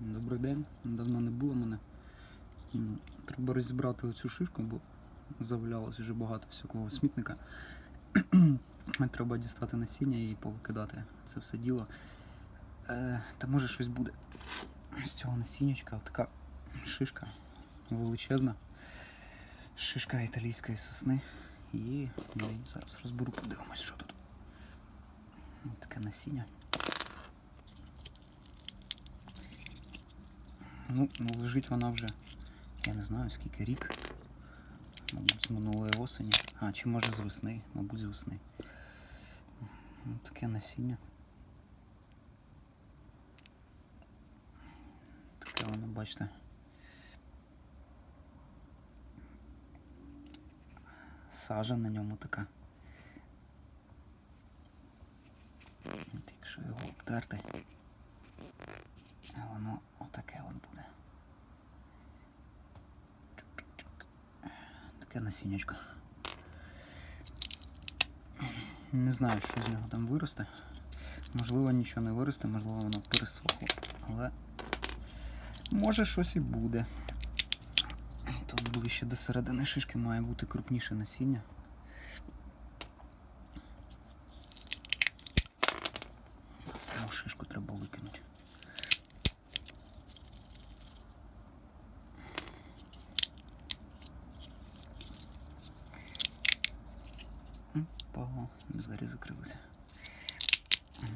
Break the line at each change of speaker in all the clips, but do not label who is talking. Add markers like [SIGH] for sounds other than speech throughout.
Добрий день. Давно не було мене. Треба розібрати оцю шишку, бо завалялось вже багато всякого смітника. [CLEARS THROAT] Треба дістати насіння і повикидати це все діло. Е, та може щось буде. З цього насіннячка така шишка величезна. Шишка італійської сосни. І ну, зараз розберу, подивимось, що тут. Таке насіння. Ну, ну, лежить вона вже, я не знаю скільки рік. Мабуть, з минулої осені. А, чи може з весни, мабуть, з весни. Ну, таке насіння. Таке воно, бачите. Сажа на ньому така. От якщо його обтерти, воно отаке от буде. Таке насіннячко. Не знаю, що з нього там виросте. Можливо, нічого не виросте, можливо, воно пересохло. Але може щось і буде. Тут ближче до середини шишки має бути крупніше насіння. Саму шишку треба викинути. Ого, двері закрилися.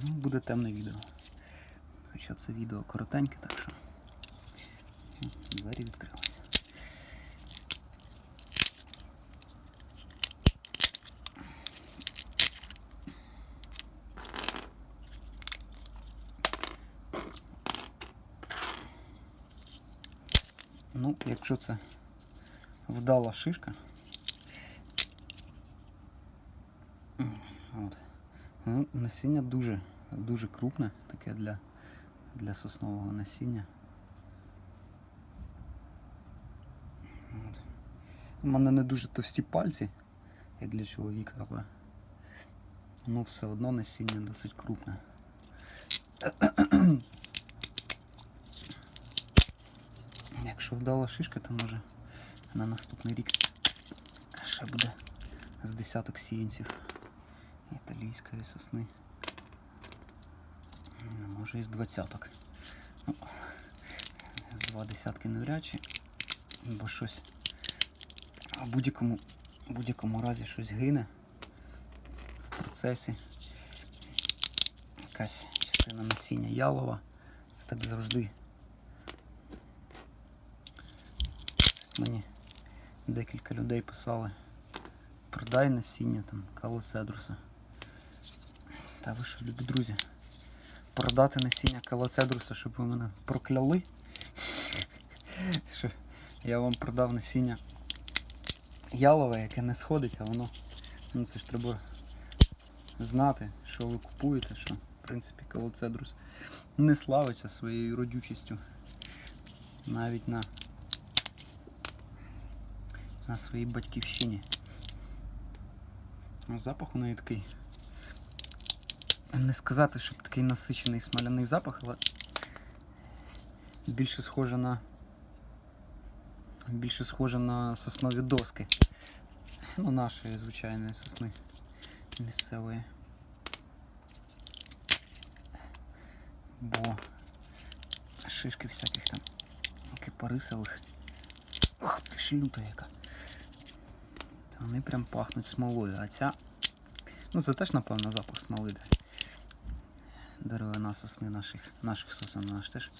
Ну, буде темне відео. Хоча це відео коротеньке, так що двері відкрилися. Ну, якщо це вдала шишка. От. Ну, насіння дуже, дуже крупне, таке для, для соснового насіння. У мене не дуже товсті пальці, як для чоловіка, але ну, все одно насіння досить крупне. [CLEARS THROAT] Якщо вдала шишка, то може на наступний рік ще буде з десяток сіянців італійської сосни. Може і з двадцяток. Ну, з два десятки навряд чи, бо щось в будь-якому будь-якому разі щось гине в процесі. Якась частина насіння ялова. Це так завжди. Мені декілька людей писали. Продай насіння там калоцедруса. Та ви що, любі друзі? Продати насіння калоцедруса, щоб ви мене прокляли. Що я вам продав насіння ялове, яке не сходить, а воно. Ну це ж треба знати, що ви купуєте, що в принципі калоцедрус не славиться своєю родючістю. Навіть на, на своїй батьківщині. Запах у неї такий. Не сказати, щоб такий насичений смоляний запах, але більше схоже на. Більше схоже на соснові доски. Ну, нашої звичайної сосни місцевої. Бо шишки всяких там кипарисових. Ох, ти ж люта яка. Та вони прям пахнуть смолою, а ця. Ну це теж, напевно, запах смоли. Деревина сосни наших, наших сосен, ж теж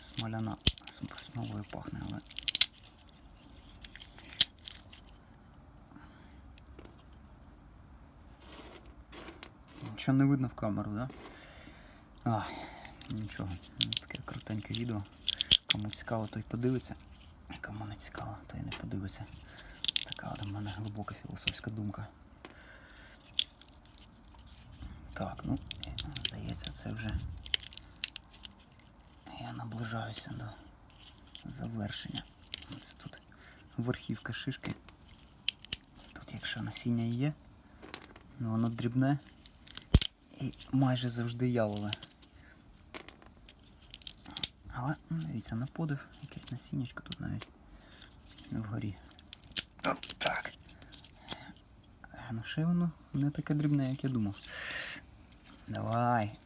смоляна см- смолою пахне, але. Нічого не видно в камеру, да? Ай, нічого, таке коротеньке відео. Кому цікаво, той подивиться. Кому не цікаво, той не подивиться. Така от у мене глибока філософська думка. Так, ну, здається, це вже я наближаюся до завершення. Ось тут верхівка шишки. Тут, якщо насіння є, ну воно дрібне і майже завжди ялове. Але ну, дивіться, на подив, якесь насіннячко тут навіть вгорі. От так. Е, Ну ще воно не таке дрібне, як я думав. Давай.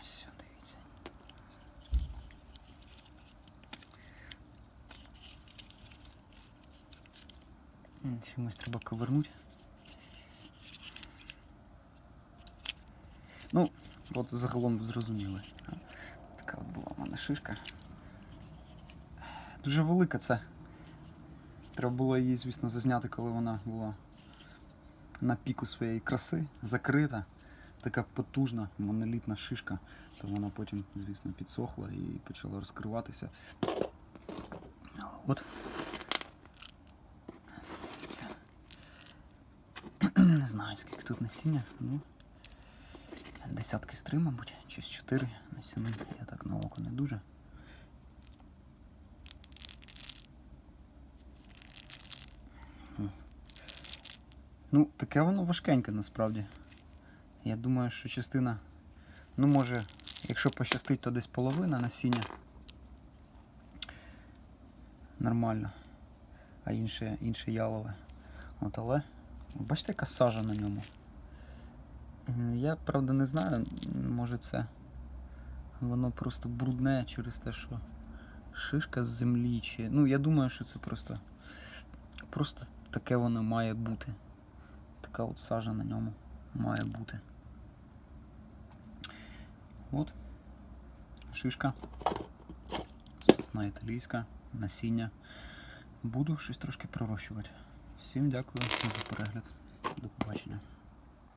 Ось, дивіться. Чимось треба ковернути. Ну, от загалом зрозуміли. Така от була в мене шишка. Дуже велика це. Треба було її, звісно, зазняти, коли вона була на піку своєї краси, закрита, така потужна, монолітна шишка, то вона потім, звісно, підсохла і почала розкриватися. От. [CLEARS THROAT] Не знаю, скільки тут насіння, ну. Десятки з три, мабуть, чи з чотири насіни. Я так на око не дуже. Ну, таке воно важкеньке насправді. Я думаю, що частина, ну може, якщо пощастить, то десь половина насіння. Нормально. А інше, інше ялове. От, але бачите, яка сажа на ньому. Я правда не знаю, може це воно просто брудне через те, що шишка з землі чи. Ну, я думаю, що це просто. Просто таке воно має бути. Така от сажа на ньому має бути. От. Шишка. Сосна італійська, насіння. Буду щось трошки пророщувати. Всім дякую за перегляд. До побачення.